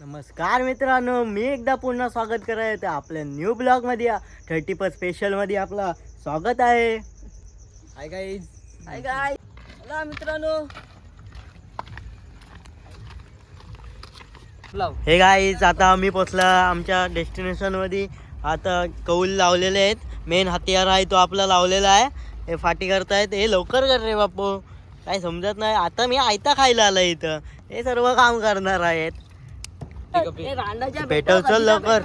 नमस्कार मित्रांनो मी एकदा पुन्हा स्वागत करायला येते आपल्या न्यू ब्लॉगमध्ये थर्टी फर्स्ट स्पेशलमध्ये आपलं स्वागत आहे. हाय गाईज हाय गाय मित्रांनो. हे गाईज आता आम्ही पोचला आमच्या डेस्टिनेशनमध्ये आता कौल लावलेले आहेत. मेन हत्यार आहे तो आपला लावलेला आहे. हे फाटी करतायत. हे लवकर कर रे बापू. काय समजत नाही. आता मी आयता खायला आलं इथं. हे सर्व काम करणार आहेत. पेटव चल लवकर.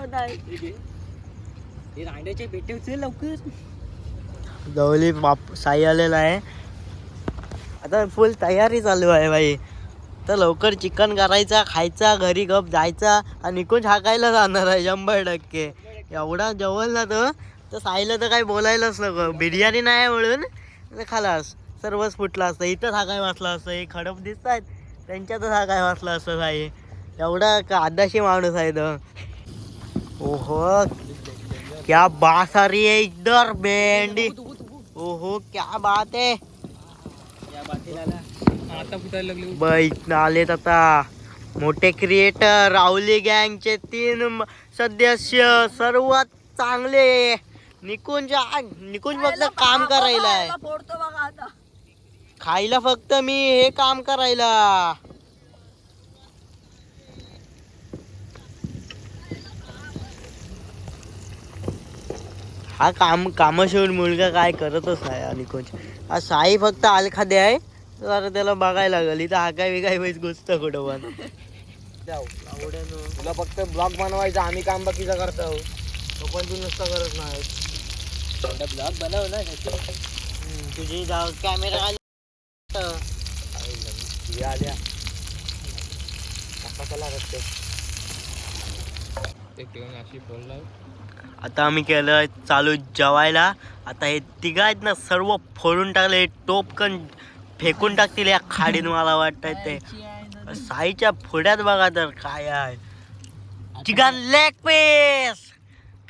भेटवचे लवकर. बाप साई आलेला आहे. आता फुल तयारी चालू आहे बाई. तर लवकर चिकन करायचा खायचा घरी गप जायचा आणि इकडून हाकायला जाणार आहे? शंभर टक्के. एवढा जवळ ना तो. तर साईला तर काही बोलायलाच नको. बिर्याणी नाही आहे म्हणून खालास. सर्वच फुटलं असतं. इथंच हाकाय वाचला असतं. हे खडप दिसत आहेत त्यांच्यातच हाकाय वाचला असतं साई. एवढा का आदाशी माणूस आहे तो. ओहो क्या बात आ रही है इधर बेंडी ओहो क्या बात है. लागले बैठ आलेत आता मोठे क्रिएटर राहुली गँगचे तीन सदस्य सर्वात चांगले. निकुंज निकुंज फक्त काम करायला आहे. खायला फक्त मी हे काम करायला. हा काम कामाशिवाय मुलगा काय करतच नाही निकुंज हा साई फक्त आलखादे आहे. जरा त्याला बघायला लागल. इथं हा काय वेगळा वेळेस गोष्ट कुठं पण. तुला फक्त ब्लॉग बनवायचा आम्ही काम बाकीचं करतो. तो पण तू नुसतं करत नाही. ब्लॉग बनव ना तुझी जाऊ कॅमेरा आल्या कसा चला रस्ते आता आम्ही केलं चालू जेवायला. आता हे तिघ आहेत ना सर्व फोडून टाकले. टोपकन फेकून टाकतील या खाडीन मला वाटतंय ते. साईच्या फोड्यात बघा तर काय आहे. चिकन लेग पीस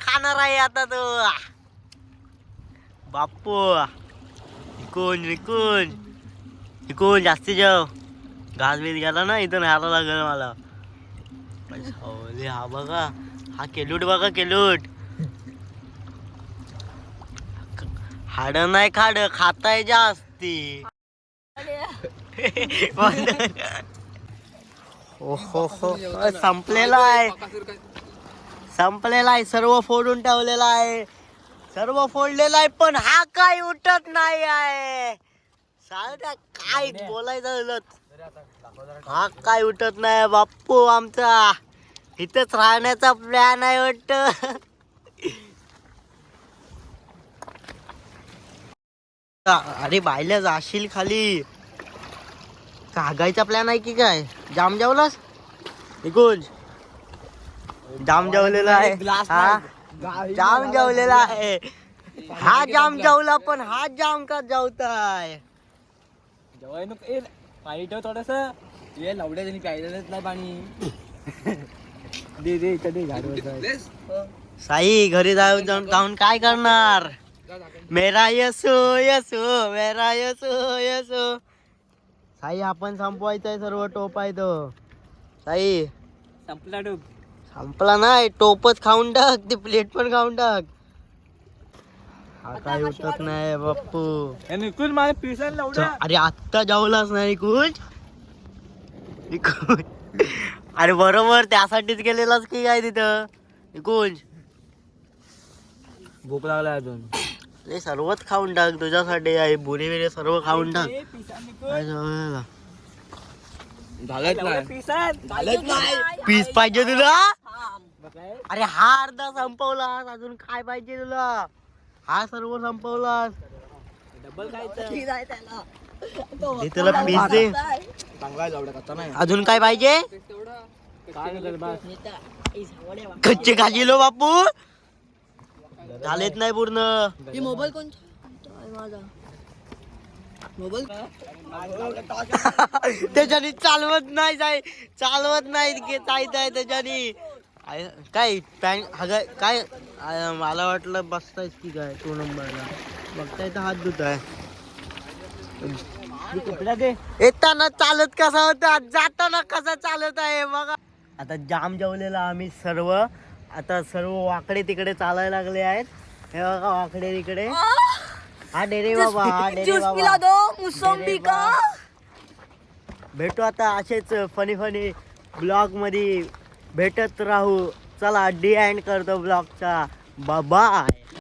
खाणार आहे आता तो. बाप्पू. निकून निकून निकून जास्ती जेव. घास बीस गेला ना इथून ह्याला लागेल मला. सावली हा बघा. हा केलूट बघा केलूट. खाड नाही खाड खाताय जास्ती. हो हो संपलेला आहे. संपलेला आहे सर्व फोडून ठेवलेला आहे. सर्व फोडलेला आहे पण हा काय उठत नाही आहे. सांगता काय बोलायचं झालं हा काय उठत नाही बाप्पू आमचा. इथंच राहण्याचा प्लॅन आहे वाटत. अरे बायला जाशील खाली. कागायचा प्लॅन आहे की काय? जाम जेवलास? निकुंज. जाम जेवलेला आहे. हा? जाम जेवलेला आहे. हा जाम जेवला पण हा जाम का जेवताय? नको. ए पाणी ठेव थोडस. ये लवड्या त्यांनी प्यायलेलंच नाही पाणी. दे दे इथं दे झाडवर साई घरी जाऊन जाऊन जाऊन काय करणार? मेरा यसो यसो मेरा यसो यसो साई आपण संपवायचंय सर्व टोप आहे तो. साई. संपला डूब संपला नाही टोपच खाऊन टाक ती प्लेट पण खाऊन टाक. हा काय उठत नाही बाप्पू. निकुल मला पिसन लवड्या अरे आत्ता जाऊलाच नाही निकुंज निकुंज अरे बरोबर त्यासाठीच गेलेलाच की काय तिथं? निकुंज भूक लागला अजून. ते सर्वच खाऊन टाक. तुझ्यासाठी आहे बुरी बिरे सर्व खाऊन टाक. काय झालं? झालंच नाही. झालंच नाही. पीस पाहिजे तुला? अरे हा अर्धा संपवलास अजून काय पाहिजे तुला? हा सर्व संपवलास. डबल खायचं. हे तुला पीस दे. चांगला आहे नाही. अजून काय पाहिजे? काय नाही बस. कच्चे खाजीलो बापू. झालेत नाही पूर्ण. मोबाईल कोण माझा मोबाईल? त्याच्यानी चालवत नाही जाय चालवत नाही की जायचं आहे त्याच्यानी. काय हगाय काय? मला वाटलं बसतायच की काय तो नंबरला बघताय तर हात धुत आहे येताना चालत कसा होता? जाताना कसा चालत आहे? बघा. आता जाम जेवलेला आम्ही सर्व. आता सर्व वाकडे तिकडे चालायला लागले आहेत. हे बघा वाकडे तिकडे. हा डेरे बाबा हा डेरे पिला बाबा. दो मुसंबी का? भेटू आता असेच फनी फनी ब्लॉगमध्ये भेटत राहू. चला डी एंड करतो ब्लॉगचा बाय